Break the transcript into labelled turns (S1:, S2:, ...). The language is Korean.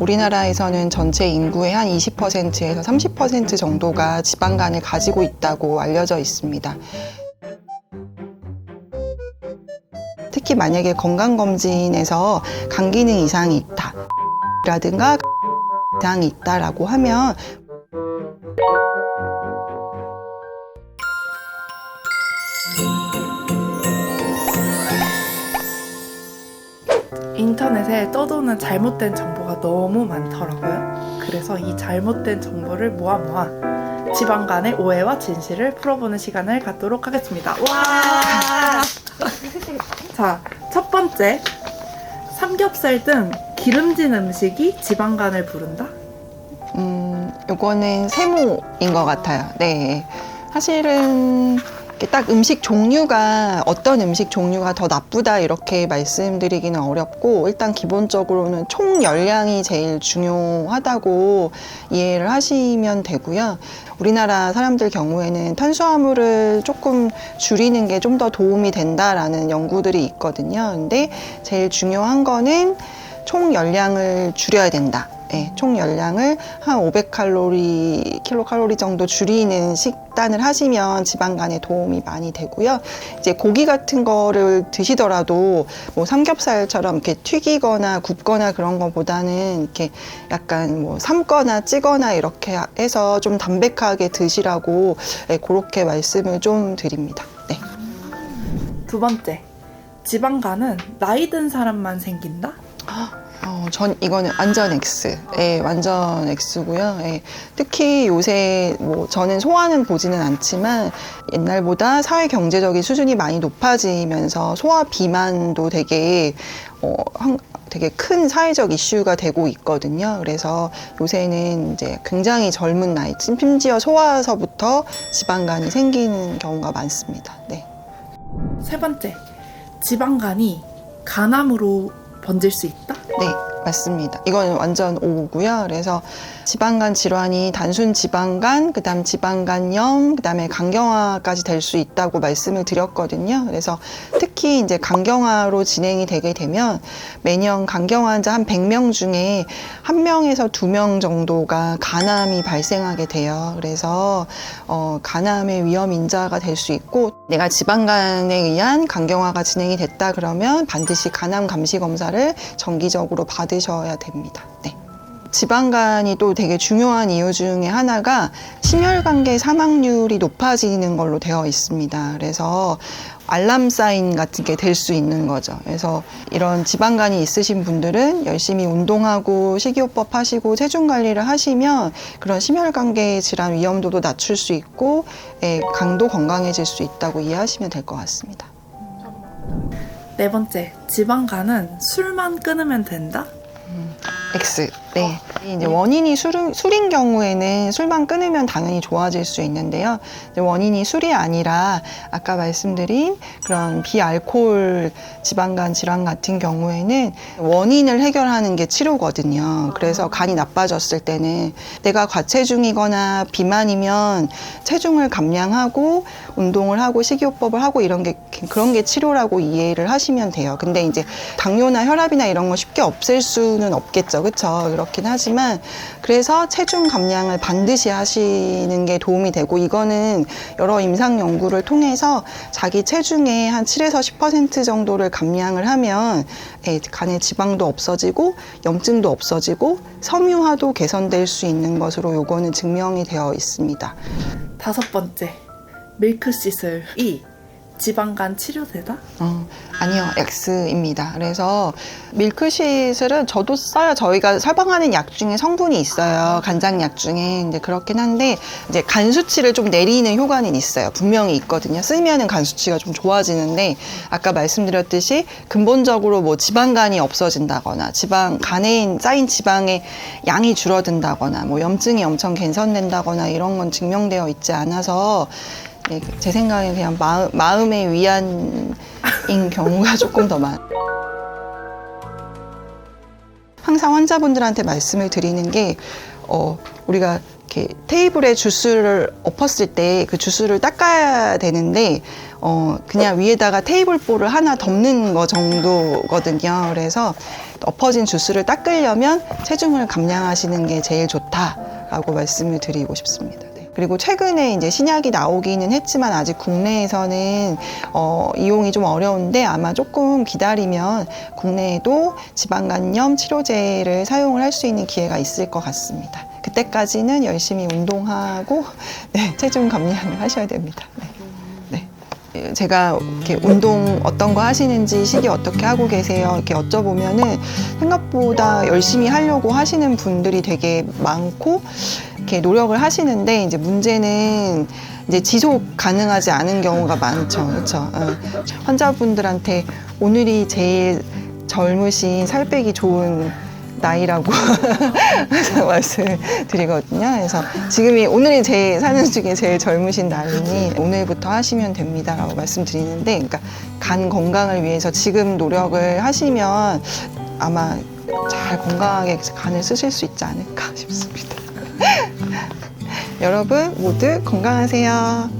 S1: 우리나라에서는 전체 인구의 한 20%에서 30% 정도가 지방간을 가지고 있다고 알려져 있습니다. 특히 만약에 건강검진에서 간 기능 이상이 있다. 라든가 이상이 있다라고 하면
S2: 인터넷에 떠도는 잘못된 정보가 너무 많더라고요. 그래서 이 잘못된 정보를 모아 모아 지방 간의 오해와 진실을 풀어보는 시간을 갖도록 하겠습니다. 와! 자, 첫 번째. 삼겹살 등 기름진 음식이 지방 간을 부른다?
S1: 음, 요거는 세모인 것 같아요. 네. 사실은 딱 음식 종류가 어떤 음식 종류가 더 나쁘다 이렇게 말씀드리기는 어렵고 일단 기본적으로는 총 열량이 제일 중요하다고 이해를 하시면 되고요. 우리나라 사람들 경우에는 탄수화물을 조금 줄이는 게 좀 더 도움이 된다라는 연구들이 있거든요. 근데 제일 중요한 거는 총 열량을 줄여야 된다. 네, 총 열량을 한 500칼로리, 킬로칼로리 정도 줄이는 식단을 하시면 지방 간에 도움이 많이 되고요. 이제 고기 같은 거를 드시더라도 뭐 삼겹살처럼 이렇게 튀기거나 굽거나 그런 거보다는 이렇게 약간 뭐 삶거나 찌거나 이렇게 해서 좀 담백하게 드시라고 네, 그렇게 말씀을 좀 드립니다. 네.
S2: 두 번째. 지방 간은 나이 든 사람만 생긴다?
S1: 어, 전 이거는 완전 X. 예, 완전 X고요. 예. 특히 요새 뭐 저는 소화는 보지는 않지만 옛날보다 사회 경제적인 수준이 많이 높아지면서 소화 비만도 되게 어, 한, 되게 큰 사회적 이슈가 되고 있거든요. 그래서 요새는 이제 굉장히 젊은 나이, 심지어 소아서부터 지방간이 생기는 경우가 많습니다. 네.
S2: 세 번째. 지방 간이 간암으로 번질 수 있다?
S1: 네, 맞습니다. 이거는 완전 O고요. 그래서 지방간 질환이 단순 지방간, 그다음 지방간염, 그다음에 간경화까지 될 수 있다고 말씀을 드렸거든요. 그래서 특히 이제 간경화로 진행이 되게 되면 매년 간경화 환자 한 100명 중에 한 명에서 두 명 정도가 간암이 발생하게 돼요. 그래서 어, 간암의 위험 인자가 될 수 있고 내가 지방간에 의한 간경화가 진행이 됐다 그러면 반드시 간암 감시 검사를 정기적으로 받 으셔야 됩니다. 네. 지방간이 또 되게 중요한 이유 중에 하나가 심혈관계 사망률이 높아지는 걸로 되어 있습니다. 그래서 알람 사인 같은 게 될 수 있는 거죠. 그래서 이런 지방간이 있으신 분들은 열심히 운동하고 식이요법 하시고 체중 관리를 하시면 그런 심혈관계 질환 위험도도 낮출 수 있고 예, 강도 건강해질 수 있다고 이해하시면 될 것 같습니다.
S2: 네 번째. 지방 간은 술만 끊으면 된다?
S1: X. 네. 이제 원인이 술, 술인 경우에는 술만 끊으면 당연히 좋아질 수 있는데요. 이제 원인이 술이 아니라 아까 말씀드린 그런 비알코올 지방간 질환 같은 경우에는 원인을 해결하는 게 치료거든요. 그래서 간이 나빠졌을 때는 내가 과체중이거나 비만이면 체중을 감량하고 운동을 하고 식이요법을 하고 이런 게 그런 게 치료라고 이해를 하시면 돼요. 근데 이제 당뇨나 혈압이나 이런 거 쉽게 없앨 수는 없겠죠. 그렇죠? 그렇긴 하지 만 그래서 체중 감량을 반드시 하시는 게 도움이 되고 이거는 여러 임상 연구를 통해서 자기 체중의 한 7에서 10% 정도를 감량을 하면 예, 간의 지방도 없어지고 염증도 없어지고 섬유화도 개선될 수 있는 것으로 요거는 증명이 되어 있습니다.
S2: 다섯 번째. 밀크 시슬이 지방간 치료되다?
S1: 어, 아니요, X입니다. 그래서 밀크시슬은 저도 써요. 저희가 처방하는 약 중에 성분이 있어요. 간장약 중에. 이제 그렇긴 한데, 이제 간 수치를 좀 내리는 효과는 있어요. 분명히 있거든요. 쓰면은 간 수치가 좀 좋아지는데, 아까 말씀드렸듯이 근본적으로 뭐 지방간이 없어진다거나, 지방, 간에 쌓인 지방의 양이 줄어든다거나, 뭐 염증이 엄청 개선된다거나 이런 건 증명되어 있지 않아서, 네, 제 생각엔 그냥 마음, 마음의 위안인 경우가 조금 더 많. 항상 환자분들한테 말씀을 드리는 게, 어, 우리가 이렇게 테이블에 주스를 엎었을 때 그 주스를 닦아야 되는데, 어, 그냥 위에다가 테이블보를 하나 덮는 거 정도거든요. 그래서 엎어진 주스를 닦으려면 체중을 감량하시는 게 제일 좋다라고 말씀을 드리고 싶습니다. 네. 그리고 최근에 이제 신약이 나오기는 했지만 아직 국내에서는 어, 이용이 좀 어려운데 아마 조금 기다리면 국내에도 지방간염 치료제를 사용을 할 수 있는 기회가 있을 것 같습니다. 그때까지는 열심히 운동하고 네, 체중 감량을 하셔야 됩니다. 네. 네. 제가 이렇게 운동 어떤 거 하시는지 시기 어떻게 하고 계세요 이렇게 여쭤보면은 생각보다 열심히 하려고 하시는 분들이 되게 많고 이렇게 노력을 하시는데 이제 문제는 이제 지속 가능하지 않은 경우가 많죠 그렇죠 어. 환자분들한테 오늘이 제일 젊으신 살 빼기 좋은 나이라고 말씀을 드리거든요. 그래서 지금이 오늘이 제 사는 중에 제일 젊으신 날이니 오늘부터 하시면 됩니다라고 말씀드리는데, 그러니까 간 건강을 위해서 지금 노력을 하시면 아마 잘 건강하게 간을 쓰실 수 있지 않을까 싶습니다. 여러분 모두 건강하세요.